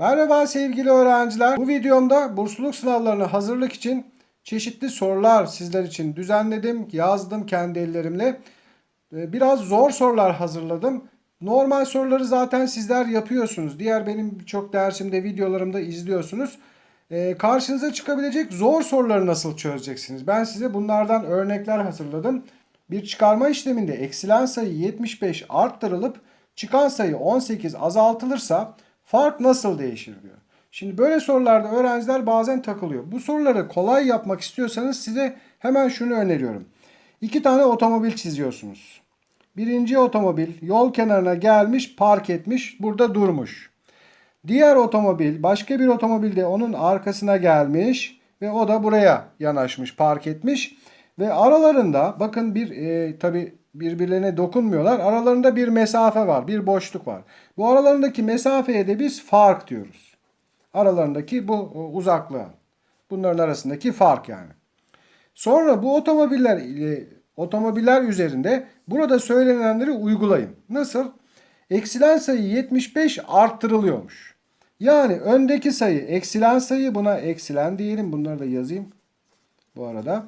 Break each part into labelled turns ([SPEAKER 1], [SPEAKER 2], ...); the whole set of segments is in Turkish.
[SPEAKER 1] Merhaba sevgili öğrenciler. Bu videomda bursluluk sınavlarına hazırlık için çeşitli sorular sizler için düzenledim, yazdım kendi ellerimle. Ee, Biraz zor sorular hazırladım. Normal soruları zaten sizler yapıyorsunuz. Diğer benim birçok dersimde, videolarımda izliyorsunuz. Ee, Karşınıza çıkabilecek zor soruları nasıl çözeceksiniz? Ben size bunlardan örnekler hazırladım. Bir çıkarma işleminde eksilen sayı 75 arttırılıp çıkan sayı 18 azaltılırsa fark nasıl değişir diyor. Şimdi böyle sorularda öğrenciler bazen takılıyor. Bu soruları kolay yapmak istiyorsanız size hemen şunu öneriyorum. İki tane otomobil çiziyorsunuz. Birinci otomobil yol kenarına gelmiş, park etmiş, burada durmuş. Diğer otomobil, başka bir otomobil de onun arkasına gelmiş ve o da buraya yanaşmış, park etmiş. Ve aralarında bakın bir e, tabi birbirlerine dokunmuyorlar. Aralarında bir mesafe var, bir boşluk var. Bu aralarındaki mesafeye de biz fark diyoruz. Aralarındaki bu e, uzaklığa. Bunların arasındaki fark yani. Sonra bu otomobiller otomobiller üzerinde burada söylenenleri uygulayın. Nasıl? Eksilen sayı 75 arttırılıyormuş. Yani öndeki sayı eksilen sayı buna eksilen diyelim. Bunları da yazayım bu arada.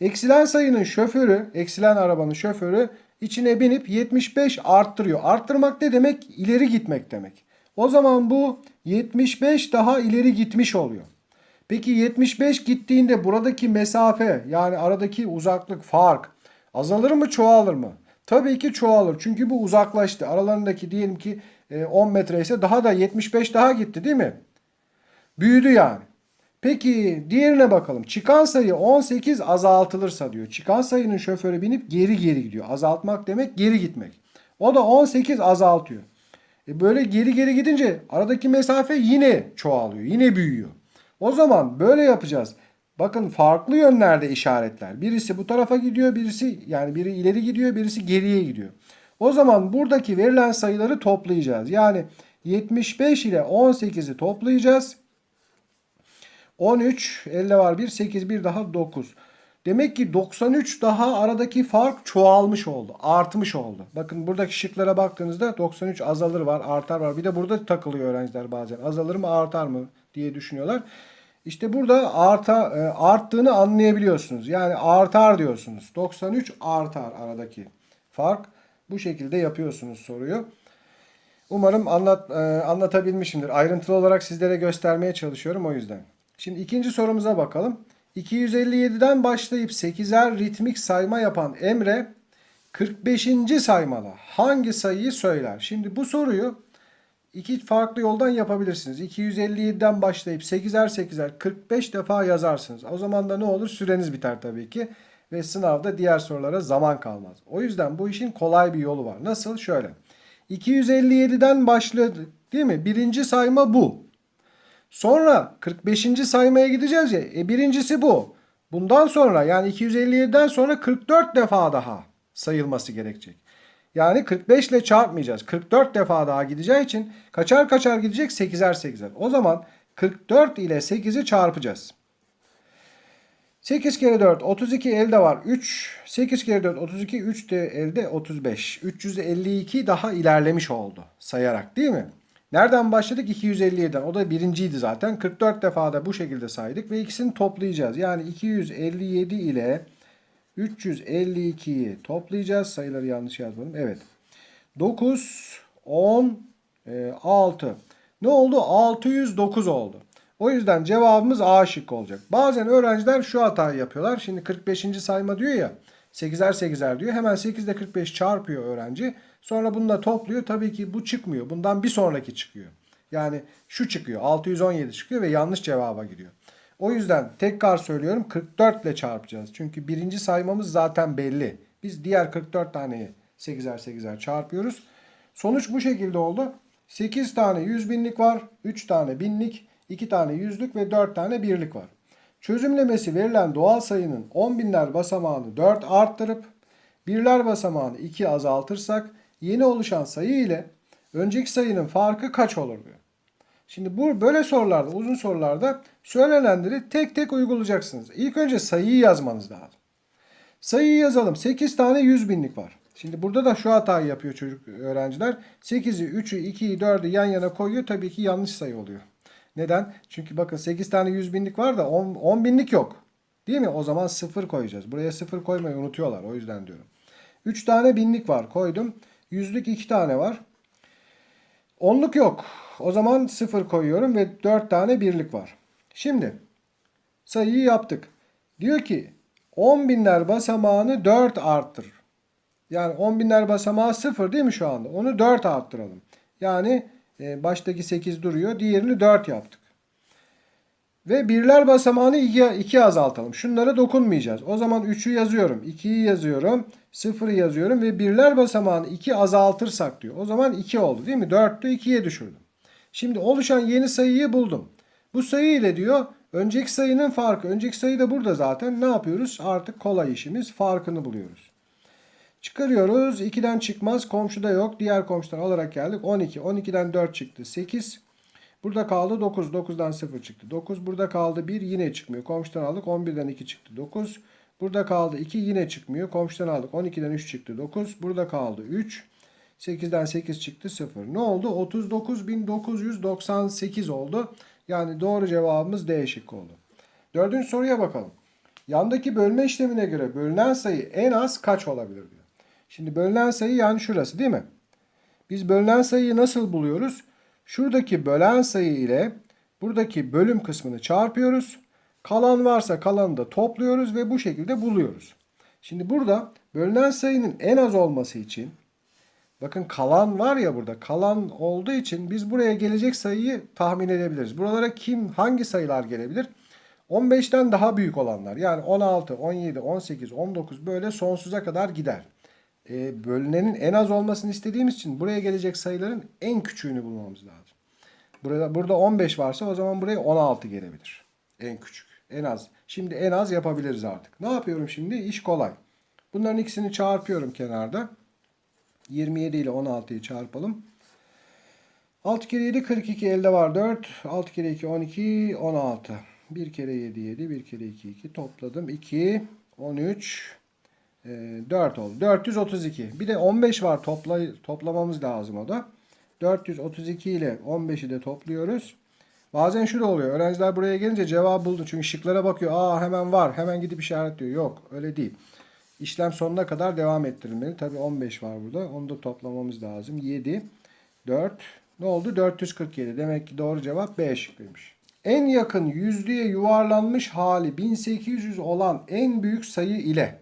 [SPEAKER 1] Eksilen sayının şoförü, eksilen arabanın şoförü içine binip 75 arttırıyor. Arttırmak ne demek? İleri gitmek demek. O zaman bu 75 daha ileri gitmiş oluyor. Peki 75 gittiğinde buradaki mesafe yani aradaki uzaklık fark azalır mı çoğalır mı? Tabii ki çoğalır. Çünkü bu uzaklaştı. Aralarındaki diyelim ki e, 10 metre ise daha da 75 daha gitti değil mi? Büyüdü yani. Peki diğerine bakalım. Çıkan sayı 18 azaltılırsa diyor. Çıkan sayının şoförü binip geri geri gidiyor. Azaltmak demek geri gitmek. O da 18 azaltıyor. E böyle geri geri gidince aradaki mesafe yine çoğalıyor. Yine büyüyor. O zaman böyle yapacağız. Bakın farklı yönlerde işaretler. Birisi bu tarafa gidiyor, birisi yani biri ileri gidiyor, birisi geriye gidiyor. O zaman buradaki verilen sayıları toplayacağız. Yani 75 ile 18'i toplayacağız. 13, elde var 1, 8, 1 daha 9. Demek ki 93 daha aradaki fark çoğalmış oldu. Artmış oldu. Bakın buradaki şıklara baktığınızda 93 azalır var, artar var. Bir de burada takılıyor öğrenciler bazen. Azalır mı, artar mı diye düşünüyorlar. İşte burada arta, e, arttığını anlayabiliyorsunuz. Yani artar diyorsunuz. 93 artar aradaki fark. Bu şekilde yapıyorsunuz soruyu. Umarım anlat, e, anlatabilmişimdir. Ayrıntılı olarak sizlere göstermeye çalışıyorum o yüzden. Şimdi ikinci sorumuza bakalım. 257'den başlayıp 8'er ritmik sayma yapan Emre 45. saymada hangi sayıyı söyler? Şimdi bu soruyu iki farklı yoldan yapabilirsiniz. 257'den başlayıp 8'er 8'er 45 defa yazarsınız. O zaman da ne olur? Süreniz biter tabii ki. Ve sınavda diğer sorulara zaman kalmaz. O yüzden bu işin kolay bir yolu var. Nasıl? Şöyle. 257'den başladı değil mi? Birinci sayma bu. Sonra 45. saymaya gideceğiz ya. E birincisi bu. Bundan sonra yani 257'den sonra 44 defa daha sayılması gerekecek. Yani 45 ile çarpmayacağız. 44 defa daha gideceği için kaçar kaçar gidecek 8'er 8'er. O zaman 44 ile 8'i çarpacağız. 8 kere 4 32 elde var 3. 8 kere 4 32 3 de elde 35. 352 daha ilerlemiş oldu sayarak değil mi? Nereden başladık? 257'den. O da birinciydi zaten. 44 defa da bu şekilde saydık ve ikisini toplayacağız. Yani 257 ile 352'yi toplayacağız. Sayıları yanlış yazmadım. Evet. 9, 10, 6. Ne oldu? 609 oldu. O yüzden cevabımız A şıkkı olacak. Bazen öğrenciler şu hatayı yapıyorlar. Şimdi 45. sayma diyor ya. 8'er 8'er diyor. Hemen 8 ile 45 çarpıyor öğrenci. Sonra bununla topluyor. Tabii ki bu çıkmıyor. Bundan bir sonraki çıkıyor. Yani şu çıkıyor. 617 çıkıyor ve yanlış cevaba gidiyor. O yüzden tekrar söylüyorum 44 ile çarpacağız. Çünkü birinci saymamız zaten belli. Biz diğer 44 taneyi 8'er 8'er çarpıyoruz. Sonuç bu şekilde oldu. 8 tane 100 binlik var. 3 tane binlik, 2 tane yüzlük ve 4 tane birlik var. Çözümlemesi verilen doğal sayının 10 binler basamağını 4 arttırıp birler basamağını 2 azaltırsak yeni oluşan sayı ile önceki sayının farkı kaç olur diyor. Şimdi bu böyle sorularda, uzun sorularda söylenenleri tek tek uygulayacaksınız. İlk önce sayıyı yazmanız lazım. Sayıyı yazalım. 8 tane 100 binlik var. Şimdi burada da şu hatayı yapıyor çocuk öğrenciler. 8'i, 3'ü, 2'yi, 4'ü yan yana koyuyor. Tabii ki yanlış sayı oluyor. Neden? Çünkü bakın 8 tane 100 binlik var da 10, 10 binlik yok. Değil mi? O zaman 0 koyacağız. Buraya 0 koymayı unutuyorlar. O yüzden diyorum. 3 tane binlik var. Koydum. Yüzlük 2 tane var. Onluk yok. O zaman 0 koyuyorum ve 4 tane birlik var. Şimdi sayıyı yaptık. Diyor ki 10 binler basamağını 4 arttır. Yani 10 binler basamağı 0 değil mi şu anda? Onu 4 arttıralım. Yani baştaki 8 duruyor. Diğerini 4 yaptık. Ve birler basamağını 2'ye 2 azaltalım. Şunlara dokunmayacağız. O zaman 3'ü yazıyorum. 2'yi yazıyorum. 0'ı yazıyorum ve birler basamağını 2 azaltırsak diyor. O zaman 2 oldu değil mi? 4'tü 2'ye düşürdüm. Şimdi oluşan yeni sayıyı buldum. Bu sayı ile diyor önceki sayının farkı. Önceki sayı da burada zaten. Ne yapıyoruz? Artık kolay işimiz. Farkını buluyoruz. Çıkarıyoruz. 2'den çıkmaz. Komşuda yok. Diğer komşudan alarak geldik. 12. 12'den 4 çıktı. 8. Burada kaldı 9. 9'dan 0 çıktı. 9. Burada kaldı 1. Yine çıkmıyor. Komşudan aldık. 11'den 2 çıktı. 9. Burada kaldı 2. Yine çıkmıyor. Komşudan aldık. 12'den 3 çıktı. 9. Burada kaldı 3. 8'den 8 çıktı 0. Ne oldu? 39.998 oldu. Yani doğru cevabımız D şıkkı oldu. Dördüncü soruya bakalım. Yandaki bölme işlemine göre bölünen sayı en az kaç olabilir diyor. Şimdi bölünen sayı yani şurası değil mi? Biz bölünen sayıyı nasıl buluyoruz? Şuradaki bölen sayı ile buradaki bölüm kısmını çarpıyoruz. Kalan varsa kalanı da topluyoruz ve bu şekilde buluyoruz. Şimdi burada bölünen sayının en az olması için bakın kalan var ya burada kalan olduğu için biz buraya gelecek sayıyı tahmin edebiliriz. Buralara kim hangi sayılar gelebilir? 15'ten daha büyük olanlar yani 16, 17, 18, 19 böyle sonsuza kadar gider. E, bölünenin en az olmasını istediğimiz için buraya gelecek sayıların en küçüğünü bulmamız lazım. Burada, burada 15 varsa o zaman buraya 16 gelebilir. En küçük. En az. Şimdi en az yapabiliriz artık. Ne yapıyorum şimdi? İş kolay. Bunların ikisini çarpıyorum kenarda. 27 ile 16'yı çarpalım. 6 kere 7 42 elde var 4. 6 kere 2 12 16. 1 kere 7 7 1 kere 2 2 topladım 2 13 4 oldu. 432. Bir de 15 var topla, toplamamız lazım o da. 432 ile 15'i de topluyoruz. Bazen şu da oluyor. Öğrenciler buraya gelince cevabı buldu. Çünkü şıklara bakıyor. Aa hemen var. Hemen gidip işaretliyor. Yok öyle değil. İşlem sonuna kadar devam ettirilmeli. Tabi 15 var burada. Onu da toplamamız lazım. 7, 4. Ne oldu? 447. Demek ki doğru cevap B şıkkıymış. En yakın yüzlüğe yuvarlanmış hali 1800 olan en büyük sayı ile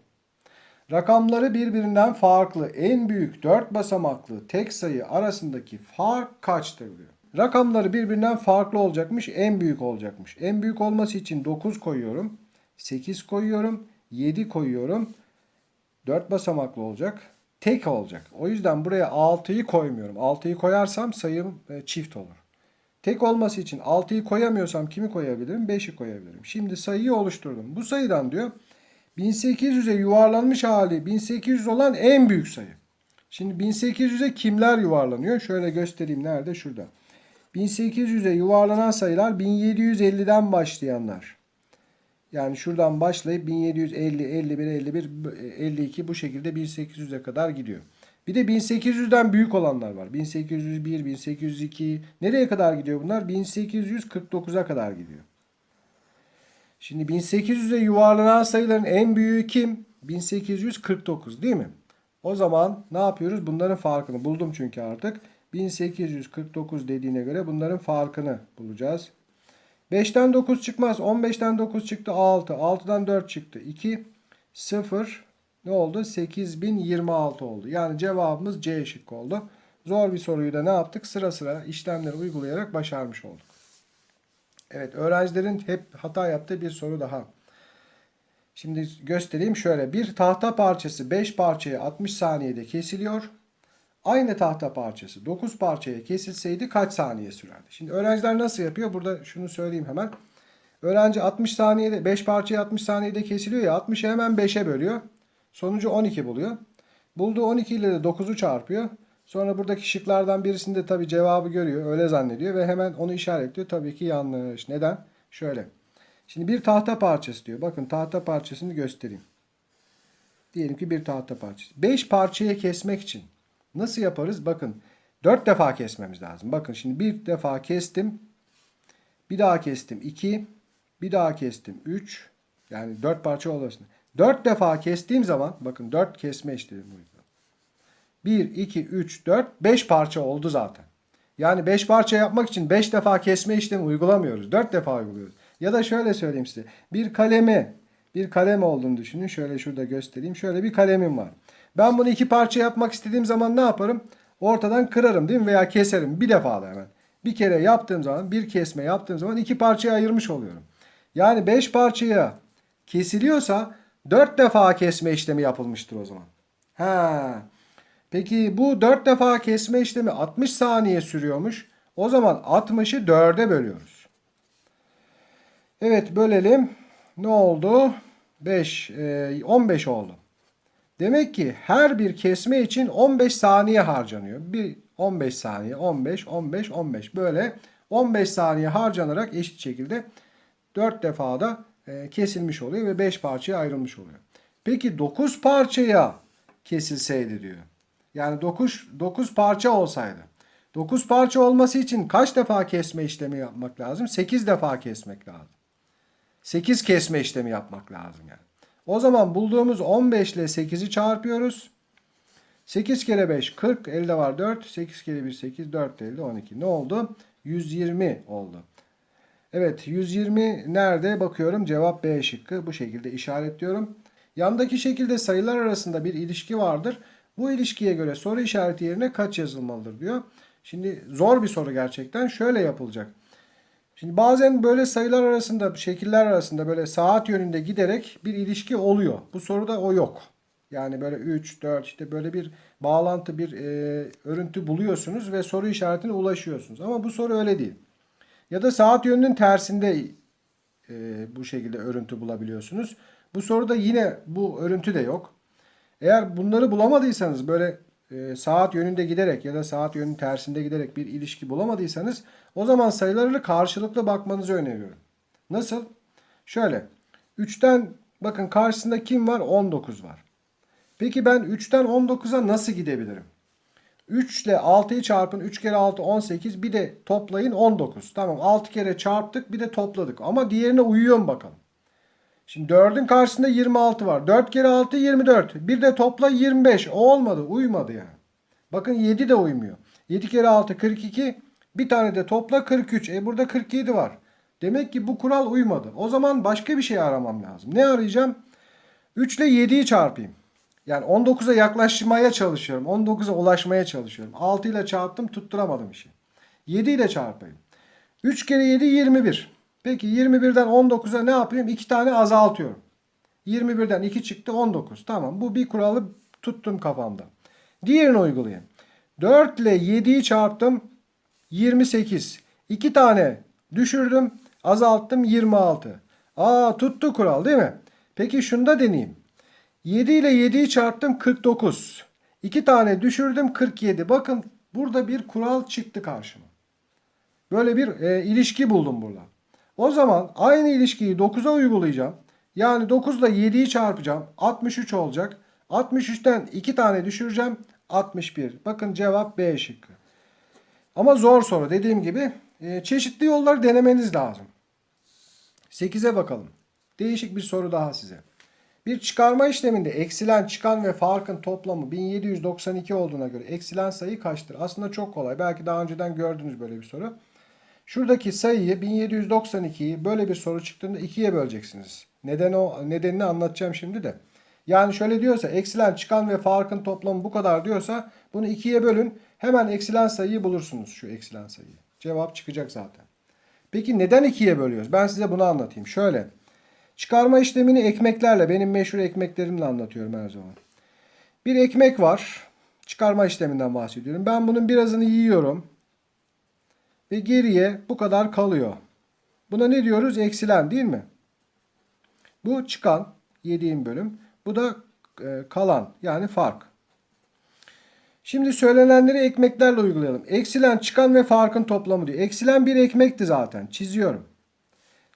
[SPEAKER 1] Rakamları birbirinden farklı en büyük 4 basamaklı tek sayı arasındaki fark kaçtır diyor. Rakamları birbirinden farklı olacakmış, en büyük olacakmış. En büyük olması için 9 koyuyorum, 8 koyuyorum, 7 koyuyorum. 4 basamaklı olacak, tek olacak. O yüzden buraya 6'yı koymuyorum. 6'yı koyarsam sayım e, çift olur. Tek olması için 6'yı koyamıyorsam kimi koyabilirim? 5'i koyabilirim. Şimdi sayıyı oluşturdum. Bu sayıdan diyor 1800'e yuvarlanmış hali 1800 olan en büyük sayı. Şimdi 1800'e kimler yuvarlanıyor? Şöyle göstereyim nerede? Şurada. 1800'e yuvarlanan sayılar 1750'den başlayanlar. Yani şuradan başlayıp 1750, 51, 51, 52 bu şekilde 1800'e kadar gidiyor. Bir de 1800'den büyük olanlar var. 1801, 1802 nereye kadar gidiyor bunlar? 1849'a kadar gidiyor. Şimdi 1800'e yuvarlanan sayıların en büyüğü kim? 1849 değil mi? O zaman ne yapıyoruz? Bunların farkını buldum çünkü artık. 1849 dediğine göre bunların farkını bulacağız. 5'ten 9 çıkmaz. 15'ten 9 çıktı 6. 6'dan 4 çıktı 2. 0 ne oldu? 8026 oldu. Yani cevabımız C şıkkı oldu. Zor bir soruyu da ne yaptık? Sıra sıra işlemleri uygulayarak başarmış olduk. Evet öğrencilerin hep hata yaptığı bir soru daha. Şimdi göstereyim şöyle. Bir tahta parçası 5 parçaya 60 saniyede kesiliyor. Aynı tahta parçası 9 parçaya kesilseydi kaç saniye sürerdi? Şimdi öğrenciler nasıl yapıyor? Burada şunu söyleyeyim hemen. Öğrenci 60 saniyede 5 parçaya 60 saniyede kesiliyor ya 60'ı hemen 5'e bölüyor. Sonucu 12 buluyor. Bulduğu 12 ile de 9'u çarpıyor. Sonra buradaki şıklardan birisinde tabi cevabı görüyor. Öyle zannediyor ve hemen onu işaretliyor. Tabii ki yanlış. Neden? Şöyle. Şimdi bir tahta parçası diyor. Bakın tahta parçasını göstereyim. Diyelim ki bir tahta parçası. 5 parçaya kesmek için nasıl yaparız? Bakın 4 defa kesmemiz lazım. Bakın şimdi bir defa kestim. Bir daha kestim 2. Bir daha kestim 3. Yani 4 parça olmasın. 4 defa kestiğim zaman bakın 4 kesme işlemi. 1, 2, 3, 4, 5 parça oldu zaten. Yani 5 parça yapmak için 5 defa kesme işlemi uygulamıyoruz. 4 defa uyguluyoruz. Ya da şöyle söyleyeyim size. Bir kalemi, bir kalem olduğunu düşünün. Şöyle şurada göstereyim. Şöyle bir kalemim var. Ben bunu iki parça yapmak istediğim zaman ne yaparım? Ortadan kırarım değil mi? Veya keserim. Bir defa da hemen. Bir kere yaptığım zaman, bir kesme yaptığım zaman iki parçaya ayırmış oluyorum. Yani 5 parçaya kesiliyorsa 4 defa kesme işlemi yapılmıştır o zaman. Ha. Peki bu 4 defa kesme işlemi 60 saniye sürüyormuş. O zaman 60'ı 4'e bölüyoruz. Evet bölelim. Ne oldu? 5, e, 15 oldu. Demek ki her bir kesme için 15 saniye harcanıyor. Bir 15 saniye, 15, 15, 15 böyle 15 saniye harcanarak eşit şekilde 4 defada e, kesilmiş oluyor ve 5 parçaya ayrılmış oluyor. Peki 9 parçaya kesilseydi diyor. Yani 9 9 parça olsaydı. 9 parça olması için kaç defa kesme işlemi yapmak lazım? 8 defa kesmek lazım. 8 kesme işlemi yapmak lazım yani. O zaman bulduğumuz 15 ile 8'i çarpıyoruz. 8 kere 5 40 elde var 4. 8 kere 1 8 4 elde 12. Ne oldu? 120 oldu. Evet 120 nerede bakıyorum cevap B şıkkı bu şekilde işaretliyorum. Yandaki şekilde sayılar arasında bir ilişki vardır. Bu ilişkiye göre soru işareti yerine kaç yazılmalıdır diyor. Şimdi zor bir soru gerçekten şöyle yapılacak. Şimdi bazen böyle sayılar arasında, şekiller arasında böyle saat yönünde giderek bir ilişki oluyor. Bu soruda o yok. Yani böyle 3, 4 işte böyle bir bağlantı, bir e, örüntü buluyorsunuz ve soru işaretine ulaşıyorsunuz. Ama bu soru öyle değil. Ya da saat yönünün tersinde e, bu şekilde örüntü bulabiliyorsunuz. Bu soruda yine bu örüntü de yok. Eğer bunları bulamadıysanız böyle e, saat yönünde giderek ya da saat yönünün tersinde giderek bir ilişki bulamadıysanız o zaman sayılarını karşılıklı bakmanızı öneriyorum. Nasıl? Şöyle. 3'ten bakın karşısında kim var? 19 var. Peki ben 3'ten 19'a nasıl gidebilirim? 3 ile 6'yı çarpın. 3 kere 6 18. Bir de toplayın 19. Tamam 6 kere çarptık bir de topladık. Ama diğerine uyuyor mu bakalım? Şimdi 4'ün karşısında 26 var. 4 kere 6 24. Bir de topla 25. O olmadı. Uymadı yani. Bakın 7 de uymuyor. 7 kere 6 42. Bir tane de topla 43. E burada 47 var. Demek ki bu kural uymadı. O zaman başka bir şey aramam lazım. Ne arayacağım? 3 ile 7'yi çarpayım. Yani 19'a yaklaşmaya çalışıyorum. 19'a ulaşmaya çalışıyorum. 6 ile çarptım tutturamadım işi. 7 ile çarpayım. 3 kere 7 21. Peki 21'den 19'a ne yapayım? 2 tane azaltıyorum. 21'den 2 çıktı 19. Tamam bu bir kuralı tuttum kafamda. Diğerini uygulayayım. 4 ile 7'yi çarptım. 28. 2 tane düşürdüm. Azalttım 26. Aa tuttu kural değil mi? Peki şunu da deneyeyim. 7 ile 7'yi çarptım 49. 2 tane düşürdüm 47. Bakın burada bir kural çıktı karşıma. Böyle bir e, ilişki buldum burada. O zaman aynı ilişkiyi 9'a uygulayacağım. Yani 9 ile 7'yi çarpacağım. 63 olacak. 63'ten 2 tane düşüreceğim. 61. Bakın cevap B şıkkı. Ama zor soru. Dediğim gibi e, çeşitli yollar denemeniz lazım. 8'e bakalım. Değişik bir soru daha size. Bir çıkarma işleminde eksilen, çıkan ve farkın toplamı 1792 olduğuna göre eksilen sayı kaçtır? Aslında çok kolay. Belki daha önceden gördünüz böyle bir soru. Şuradaki sayıyı 1792'yi böyle bir soru çıktığında 2'ye böleceksiniz. Neden o nedenini anlatacağım şimdi de. Yani şöyle diyorsa eksilen, çıkan ve farkın toplamı bu kadar diyorsa bunu 2'ye bölün. Hemen eksilen sayıyı bulursunuz şu eksilen sayıyı. Cevap çıkacak zaten. Peki neden 2'ye bölüyoruz? Ben size bunu anlatayım. Şöyle. Çıkarma işlemini ekmeklerle, benim meşhur ekmeklerimle anlatıyorum her zaman. Bir ekmek var. Çıkarma işleminden bahsediyorum. Ben bunun birazını yiyorum. Ve geriye bu kadar kalıyor. Buna ne diyoruz? Eksilen değil mi? Bu çıkan yediğim bölüm. Bu da e, kalan yani fark. Şimdi söylenenleri ekmeklerle uygulayalım. Eksilen, çıkan ve farkın toplamı diyor. Eksilen bir ekmekti zaten. Çiziyorum.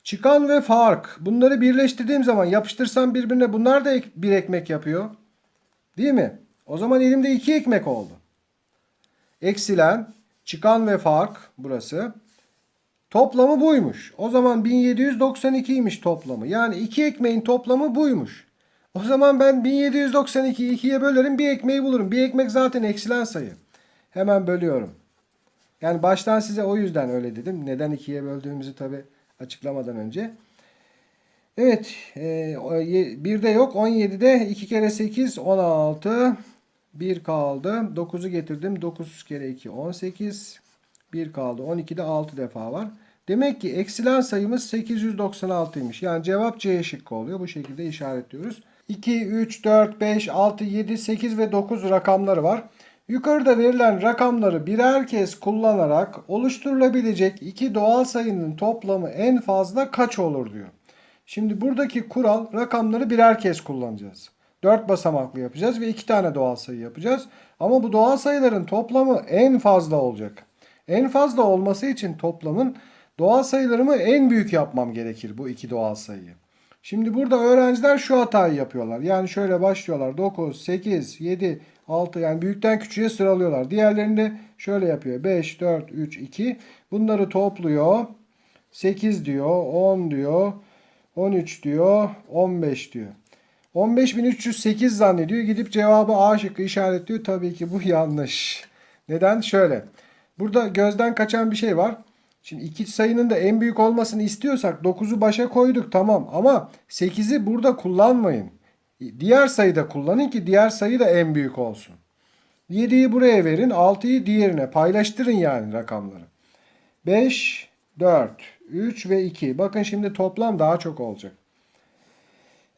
[SPEAKER 1] Çıkan ve fark. Bunları birleştirdiğim zaman yapıştırsam birbirine bunlar da bir ekmek yapıyor. Değil mi? O zaman elimde 2 ekmek oldu. Eksilen, çıkan ve fark burası. Toplamı buymuş. O zaman 1792'ymiş toplamı. Yani 2 ekmeğin toplamı buymuş. O zaman ben 1792'yi 2'ye bölerim bir ekmeği bulurum. Bir ekmek zaten eksilen sayı. Hemen bölüyorum. Yani baştan size o yüzden öyle dedim. Neden ikiye böldüğümüzü tabi açıklamadan önce. Evet. E, bir de yok. 17'de 2 kere 8 16. 1 kaldı. 9'u getirdim. 9 kere 2 18. 1 kaldı. 12'de 6 defa var. Demek ki eksilen sayımız 896'ymış. Yani cevap C şıkkı oluyor. Bu şekilde işaretliyoruz. 2, 3, 4, 5, 6, 7, 8 ve 9 rakamları var. Yukarıda verilen rakamları birer kez kullanarak oluşturulabilecek iki doğal sayının toplamı en fazla kaç olur diyor. Şimdi buradaki kural rakamları birer kez kullanacağız. 4 basamaklı yapacağız ve 2 tane doğal sayı yapacağız. Ama bu doğal sayıların toplamı en fazla olacak. En fazla olması için toplamın doğal sayılarımı en büyük yapmam gerekir bu iki doğal sayıyı. Şimdi burada öğrenciler şu hatayı yapıyorlar. Yani şöyle başlıyorlar. 9, 8, 7, 6 yani büyükten küçüğe sıralıyorlar. Diğerlerinde şöyle yapıyor. 5, 4, 3, 2. Bunları topluyor. 8 diyor, 10 diyor, 13 diyor, 15 diyor. 15.308 zannediyor. Gidip cevabı A şıkkı işaretliyor. Tabii ki bu yanlış. Neden? Şöyle. Burada gözden kaçan bir şey var. Şimdi iki sayının da en büyük olmasını istiyorsak 9'u başa koyduk tamam ama 8'i burada kullanmayın. Diğer sayıda kullanın ki diğer sayı da en büyük olsun. 7'yi buraya verin 6'yı diğerine paylaştırın yani rakamları. 5, 4, 3 ve 2. Bakın şimdi toplam daha çok olacak.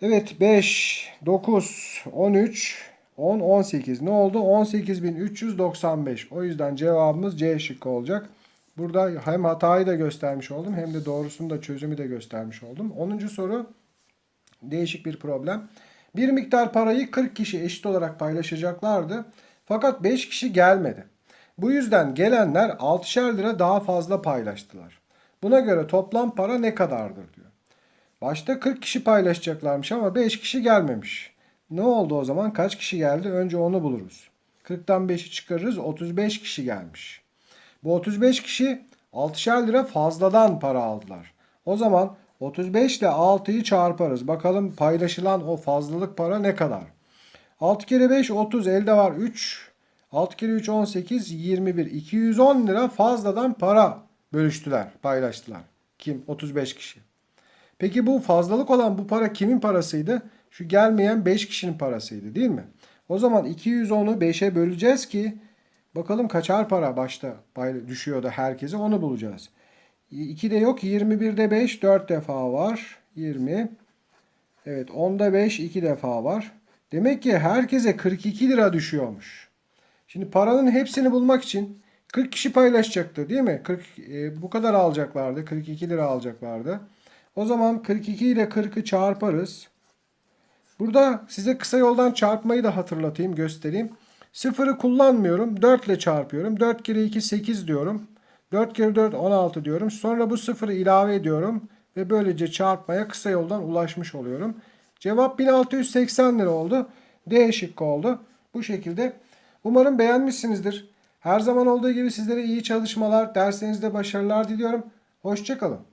[SPEAKER 1] Evet 5, 9, 13, 10, 18 ne oldu? 18.395. O yüzden cevabımız C şıkkı olacak. Burada hem hatayı da göstermiş oldum hem de doğrusunu da çözümü de göstermiş oldum. 10. soru değişik bir problem. Bir miktar parayı 40 kişi eşit olarak paylaşacaklardı. Fakat 5 kişi gelmedi. Bu yüzden gelenler 6'şer lira daha fazla paylaştılar. Buna göre toplam para ne kadardır diyor. Başta 40 kişi paylaşacaklarmış ama 5 kişi gelmemiş. Ne oldu o zaman? Kaç kişi geldi? Önce onu buluruz. 40'tan 5'i çıkarırız. 35 kişi gelmiş. Bu 35 kişi 6'şer lira fazladan para aldılar. O zaman 35 ile 6'yı çarparız. Bakalım paylaşılan o fazlalık para ne kadar? 6 kere 5 30 elde var 3. 6 kere 3 18 21. 210 lira fazladan para bölüştüler, paylaştılar. Kim? 35 kişi. Peki bu fazlalık olan bu para kimin parasıydı? Şu gelmeyen 5 kişinin parasıydı değil mi? O zaman 210'u 5'e böleceğiz ki bakalım kaçar para başta düşüyordu herkese onu bulacağız. 2'de yok 21'de 5 4 defa var. 20. Evet 10'da 5 2 defa var. Demek ki herkese 42 lira düşüyormuş. Şimdi paranın hepsini bulmak için 40 kişi paylaşacaktı değil mi? 40 e, bu kadar alacaklardı. 42 lira alacaklardı. O zaman 42 ile 40'ı çarparız. Burada size kısa yoldan çarpmayı da hatırlatayım, göstereyim. Sıfırı kullanmıyorum. 4 ile çarpıyorum. 4 kere 2 8 diyorum. 4 kere 4 16 diyorum. Sonra bu sıfırı ilave ediyorum. Ve böylece çarpmaya kısa yoldan ulaşmış oluyorum. Cevap 1680 lira oldu. D şıkkı oldu. Bu şekilde. Umarım beğenmişsinizdir. Her zaman olduğu gibi sizlere iyi çalışmalar, derslerinizde başarılar diliyorum. Hoşçakalın.